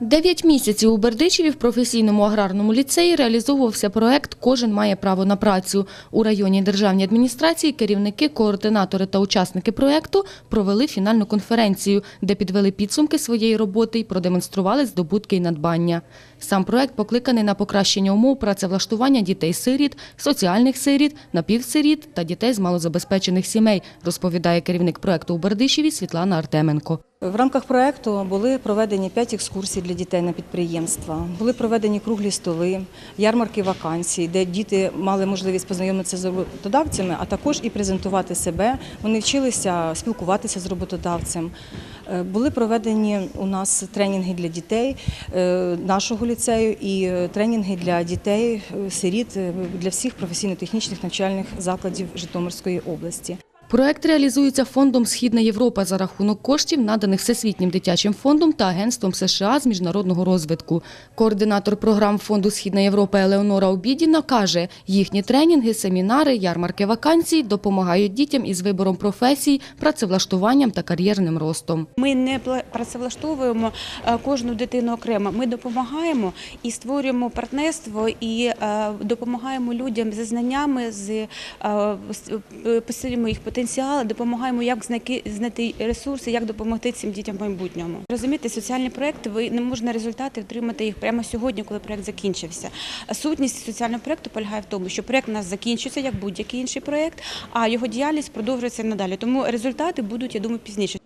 Дев'ять місяців у Бердичеві в професійному аграрному ліцеї реалізовувався проект Кожен має право на працю. У районній державній адміністрації керівники, координатори та учасники проекту провели фінальну конференцію, де підвели підсумки своєї роботи і продемонстрували здобутки і надбання. Сам проект покликаний на покращення умов працевлаштування дітей-сиріт, соціальних сиріт, напівсиріт та дітей з малозабезпечених сімей, розповідає керівник проекту у Бердичеві Світлана Артеменко. В рамках проекту були проведені п'ять екскурсій для дітей на підприємства, були проведені круглі столи, ярмарки вакансій, де діти мали можливість познайомитися з роботодавцями, а також і презентувати себе. Вони вчилися спілкуватися з роботодавцем. Е, Були проведені у нас тренінги для дітей е, нашого ліцею і е, тренінги для дітей, сиріт для всіх професійно-технічних навчальних закладів Житомирської області. Проект реалізується фондом Східна Європа за рахунок коштів, наданих Всесвітнім дитячим фондом та Агентством США з міжнародного розвитку. Координатор програм фонду Східна Європа Елеонора Обідіна каже, їхні тренінги, семінари, ярмарки вакансій допомагають дітям із вибором професій, працевлаштуванням та кар'єрним ростом. Ми не працевлаштовуємо е, кожну дитину окремо. Ми допомагаємо і створюємо партнерство і е, допомагаємо людям зі знаннями, з е, посилюємо їх потенціал, допомагаємо, як знайти ресурси, як допомогти цим дітям в майбутньому. Розумієте, соціальні проекти ви не можна результати отримати їх прямо сьогодні, коли проект закінчився. Сутність соціального проекту полягає в тому, що проект у нас закінчується як будь-який інший проект, а його діяльність продовжується надалі. Тому результати будуть, я думаю, пізніше.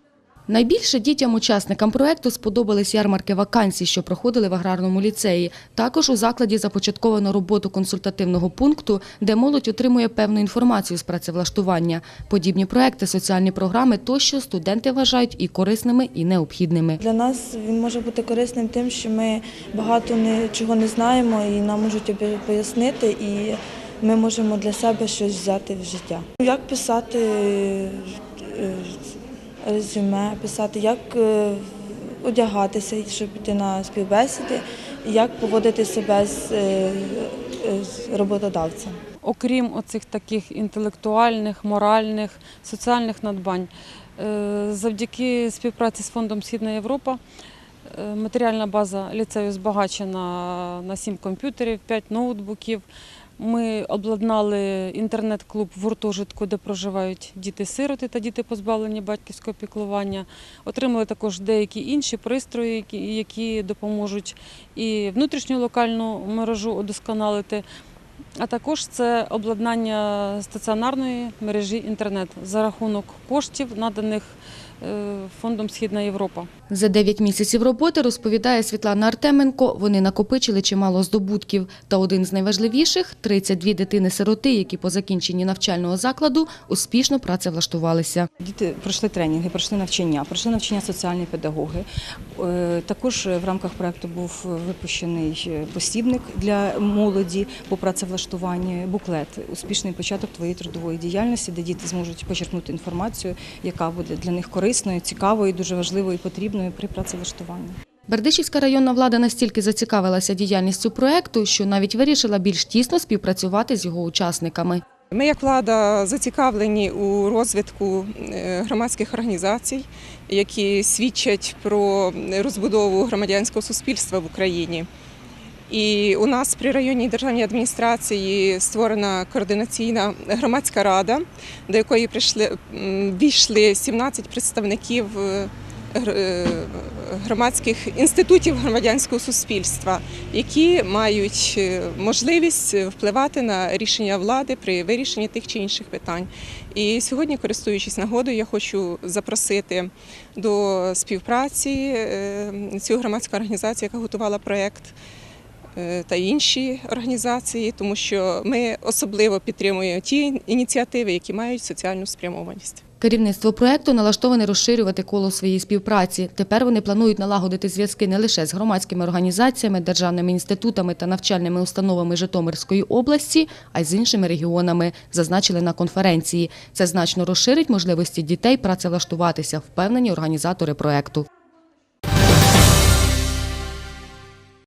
Найбільше дітям-учасникам проекту сподобались ярмарки вакансій, що проходили в аграрному ліцеї. Також у закладі започатковано роботу консультативного пункту, де молодь отримує певну інформацію з працевлаштування. Подібні проекти, соціальні програми тощо студенти вважають і корисними, і необхідними. Для нас він може бути корисним тим, що ми багато чого не знаємо і нам можуть пояснити, і ми можемо для себе щось взяти в життя. Як писати е, резюме, писати, як е, одягатися, щоб піти на співбесіди, як поводити себе з, е, е, з роботодавцем. окрім оцих таких інтелектуальних, моральних, соціальних надбань. Завдяки співпраці з фондом Східна Європа матеріальна база ліцею збагачена на 7 комп'ютерів, 5 ноутбуків. Ми обладнали інтернет-клуб в гуртожитку, де проживають діти-сироти та діти позбавлені батьківського піклування. Отримали також деякі інші пристрої, які- допоможуть і внутрішню локальну мережу удосконалити. А також це обладнання стаціонарної мережі інтернет за рахунок коштів, наданих е, фондом Східна Європа. За 9 місяців роботи, розповідає Світлана Артеменко, вони накопичили чимало здобутків. Та один з найважливіших – 32 дитини-сироти, які по закінченні навчального закладу успішно працевлаштувалися. Діти пройшли тренінги, пройшли навчання, пройшли навчання соціальні педагоги. Е, Також в рамках проекту був випущений е, посібник для молоді по працевлаштуванню, буклет Успішний початок твоєї трудової діяльності, де діти зможуть почерпнути інформацію, яка буде для них корисною, цікавою, дуже важливою і потрібною при працевлаштуванні. Бердичівська районна влада настільки зацікавилася діяльністю проекту, що навіть вирішила більш тісно співпрацювати з його учасниками. Ми, як влада, зацікавлені у розвитку е, громадських організацій, які свідчать про розбудову громадянського суспільства в Україні. І у нас при районній державній адміністрації створена координаційна громадська рада, до якої прийшли війшли 17 представників е, е, громадських інститутів громадянського суспільства, які мають е, можливість впливати на рішення влади при вирішенні тих чи інших питань. І сьогодні, користуючись нагодою, я хочу запросити до співпраці цю громадську організацію, яка готувала проєкт та інші організації, тому що ми особливо підтримуємо ті ініціативи, які мають соціальну спрямованість. Керівництво проекту налаштоване розширювати коло своєї співпраці. Тепер вони планують налагодити зв'язки не лише з громадськими організаціями, державними інститутами та навчальними установами Житомирської області, а й з іншими регіонами, зазначили на конференції. Це значно розширить можливості дітей працевлаштуватися, впевнені організатори проекту.